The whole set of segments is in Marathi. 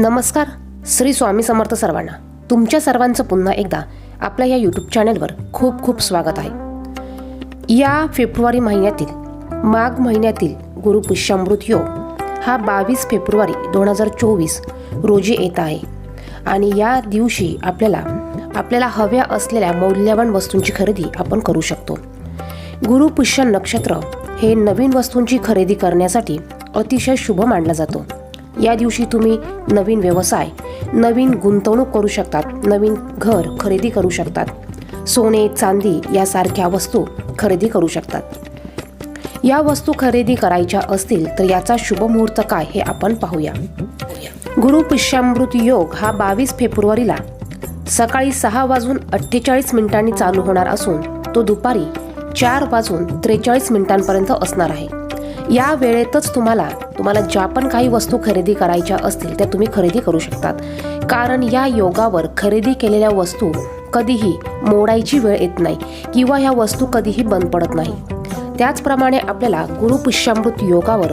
नमस्कार श्री स्वामी समर्थ सर्वांना. तुमच्या सर्वांचं पुन्हा एकदा आपल्या या यूट्यूब चॅनलवर खूप खूप स्वागत आहे. या फेब्रुवारी महिन्यातील माघ महिन्यातील गुरुपुष्यामृत योग हा बावीस फेब्रुवारी दोन हजार चोवीस रोजी येत आहे. आणि या दिवशी आपल्याला आपल्याला हव्या असलेल्या मौल्यवान वस्तूंची खरेदी आपण करू शकतो. गुरुपुष्य नक्षत्र हे नवीन वस्तूंची खरेदी करण्यासाठी अतिशय शुभ मानला जातो. या दिवशी तुम्ही नवीन व्यवसाय नवीन गुंतवणूक करू शकतात नवीन घर खरेदी करू शकतात. सोने चांदी यासारख्या वस्तू खरेदी करू शकतात. या वस्तू खरेदी करायच्या असतील तर याचा शुभ मुहूर्त काय हे आपण पाहूया. गुरु पिष्यामृत योग हा बावीस फेब्रुवारीला सकाळी सहा वाजून अठ्ठेचाळीस मिनिटांनी चालू होणार असून तो दुपारी चार वाजून त्रेचाळीस मिनिटांपर्यंत असणार आहे. या वेळेतच तुम्हाला तुम्हाला ज्या पण काही वस्तू खरेदी करायच्या असतील त्या तुम्ही खरेदी करू शकतात. कारण या योगावर खरेदी केलेल्या वस्तू कधीही मोडायची वेळ येत नाही किंवा ह्या वस्तू कधीही बंद पडत नाही. त्याचप्रमाणे आपल्याला गुरुपुष्यामृत योगावर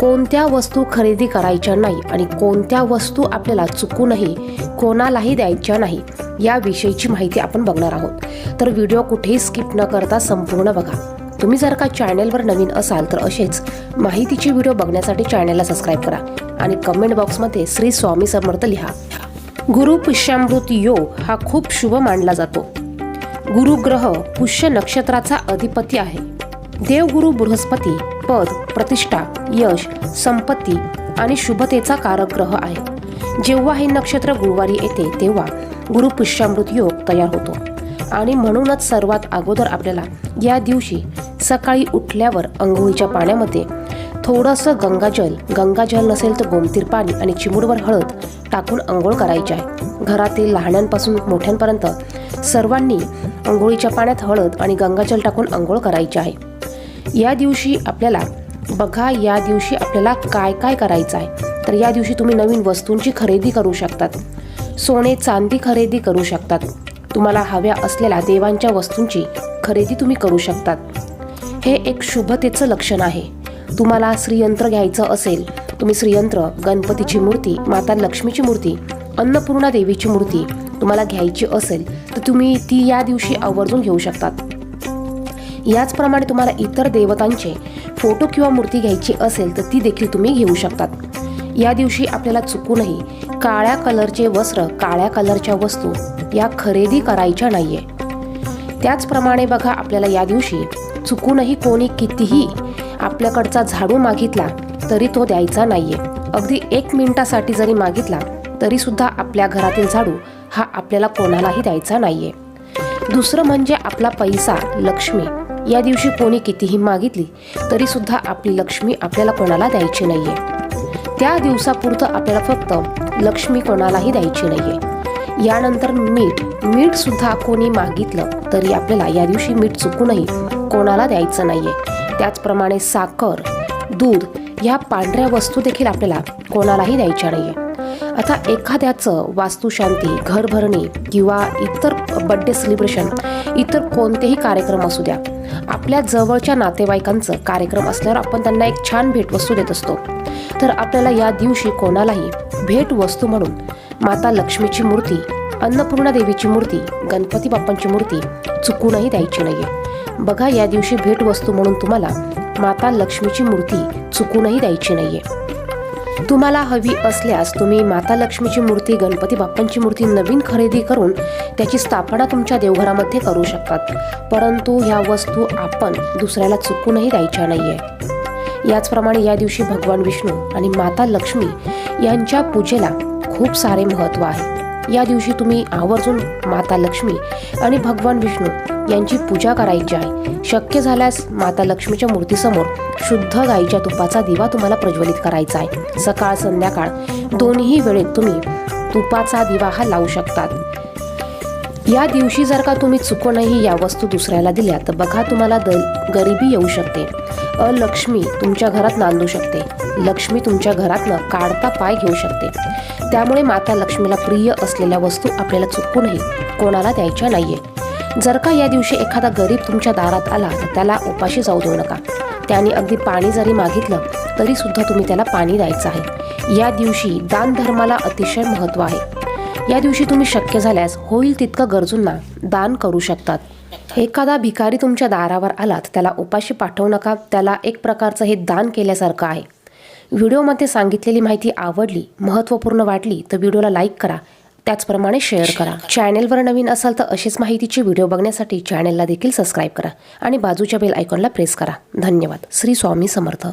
कोणत्या वस्तू खरेदी करायच्या नाही आणि कोणत्या वस्तू आपल्याला चुकूनही कोणालाही द्यायच्या नाही याविषयीची माहिती आपण बघणार आहोत. तर व्हिडिओ कुठेही स्किप न करता संपूर्ण बघा. तुम्ही जर का चॅनेलवर नवीन असाल तर असेच माहितीचे व्हिडिओ बघण्यासाठी चॅनेलला सबस्क्राईब करा आणि कमेंट बॉक्समध्ये श्री स्वामी समर्थ लिहा. गुरुपुष्यामृत योग हा खूप शुभ मानला जातो. गुरुग्रह पुष्य नक्षत्राचा अधिपती आहे. देवगुरु बृहस्पती पद प्रतिष्ठा यश संपत्ती आणि शुभतेचा कारक ग्रह आहे. जेव्हा हे नक्षत्र गुरुवारी येते तेव्हा गुरु पुष्यामृत योग तयार होतो. आणि म्हणूनच सर्वात अगोदर आपल्याला या दिवशी सकाळी उठल्यावर अंघोळीच्या पाण्यामध्ये थोडंसं गंगाजल गंगाजल नसेल तर गोमतीर पाणी आणि चिमुडवर हळद टाकून अंघोळ करायची आहे. घरातील लहानांपासून मोठ्यांपर्यंत सर्वांनी अंघोळीच्या पाण्यात हळद आणि गंगाजल टाकून अंघोळ करायची आहे. या दिवशी आपल्याला बघा या दिवशी आपल्याला काय काय करायचं आहे. तर या दिवशी तुम्ही नवीन वस्तूंची खरेदी करू शकतात. सोने चांदी खरेदी करू शकतात. तुम्हाला हव्या असलेल्या देवांच्या वस्तूंची खरेदी तुम्ही करू शकतात. हे एक शुभतेचं लक्षण आहे. तुम्हाला श्रीयंत्र घ्यायचं असेल तुम्ही श्रीयंत्र गणपतीची मूर्ती माता लक्ष्मीची मूर्ती अन्नपूर्णा देवीची मूर्ती तुम्हाला घ्यायची असेल तर तुम्ही ती या दिवशी आवर्जून घेऊ शकतात. याचप्रमाणे तुम्हाला इतर देवतांचे फोटो किंवा मूर्ती घ्यायची असेल तर ती देखील तुम्ही घेऊ शकतात. या दिवशी आपल्याला चुकूनही काळ्या कलरचे वस्त्र काळ्या कलरच्या वस्तू या खरेदी करायच्या नाहीये. त्याचप्रमाणे बघा आपल्याला या दिवशी चुकूनही कोणी कितीही आपल्याकडचा झाडू मागितला तरी तो द्यायचा नाहीये. अगदी एक मिनिटासाठी जरी मागितला तरी सुद्धा आपल्या घरातील झाडू हा आपल्याला कोणालाही द्यायचा नाहीये. दुसरं म्हणजे आपला पैसा लक्ष्मी. या दिवशी कोणी कितीही मागितली तरी सुद्धा आपली लक्ष्मी आपल्याला कोणाला द्यायची नाहीये. त्या दिवसापुरतं आपल्याला फक्त लक्ष्मी कोणालाही द्यायची नाहीये. यानंतर मीठ मीठ सुद्धा कोणी मागितलं तरी आपल्याला या दिवशी मीठ चुकूनही कोणाला द्यायचं नाहीये. त्याचप्रमाणे साखर दूध ह्या पांढऱ्या वस्तू देखील आपल्याला कोणालाही द्यायच्या नाहीये. आता एखाद्याचं वास्तुशांती घर भरणे किंवा इतर बड्डे सेलिब्रेशन इतर कोणतेही कार्यक्रम असू द्या. आपल्या जवळच्या नातेवाईकांचं कार्यक्रम असल्यावर आपण त्यांना एक छान भेटवस्तू देत असतो. तर आपल्याला या दिवशी कोणालाही भेटवस्तू म्हणून माता लक्ष्मीची मूर्ती अन्नपूर्णा देवीची मूर्ती गणपती बाप्पांची मूर्ती चुकूनही द्यायची नाहीये. बघा या दिवशी भेटवस्तू म्हणून तुम्हाला माता लक्ष्मीची मूर्ती चुकूनही द्यायची नाहीये. तुम्हाला हवी असल्यास तुम्ही माता लक्ष्मीची मूर्ती गणपती बाप्पांची मूर्ती नवीन खरेदी करून त्याची स्थापना तुमच्या देवघरामध्ये करू शकतात. परंतु ह्या वस्तू आपण दुसऱ्याला चुकूनही द्यायच्या नाहीये. याचप्रमाणे या दिवशी भगवान विष्णू आणि माता लक्ष्मी यांच्या पूजेला खूप सारे महत्त्व आहे. या दिवशी तुम्ही आवर्जून माता लक्ष्मी आणि भगवान विष्णू यांची पूजा करायची आहे. शक्य झाल्यास माता लक्ष्मीच्या मूर्तीसमोर शुद्ध गाईच्या तुपाचा दिवा तुम्हाला प्रज्वलित करायचा आहे. सकाळ संध्याकाळ दोन्ही वेळेत तुम्ही तुपाचा दिवा हा लावू शकतात. या दिवशी जर का तुम्ही चुकूनही या वस्तू दुसऱ्याला दिल्या तर बघा तुम्हाला द गरिबी येऊ शकते. अलक्ष्मी तुमच्या घरात नांदू शकते. लक्ष्मी तुमच्या घरातनं काढता पाय घेऊ शकते. त्यामुळे माता लक्ष्मीला प्रिय असलेल्या वस्तू आपल्याला चुकूनही कोणाला द्यायच्या नाहीये. जर का या दिवशी एखादा गरीब तुमच्या दारात आला तर त्याला उपाशी जाऊ देऊ नका. त्याने अगदी पाणी जरी मागितलं तरी सुद्धा तुम्ही त्याला पाणी द्यायचं आहे. या दिवशी दानधर्माला अतिशय महत्त्व आहे. या दिवशी तुम्ही शक्य झाल्यास होईल तितकं गरजूंना दान करू शकतात. एखादा भिकारी तुमच्या दारावर आलात त्याला उपाशी पाठवू नका. त्याला एक प्रकारचं हे दान केल्यासारखं आहे. व्हिडिओमध्ये सांगितलेली माहिती आवडली महत्त्वपूर्ण वाटली तर व्हिडिओला लाईक करा. त्याचप्रमाणे शेअर करा. चॅनेलवर नवीन असाल तर अशीच माहितीची व्हिडिओ बघण्यासाठी चॅनेलला देखील सबस्क्राईब करा आणि बाजूच्या बेल आयकॉनला प्रेस करा. धन्यवाद. श्री स्वामी समर्थ.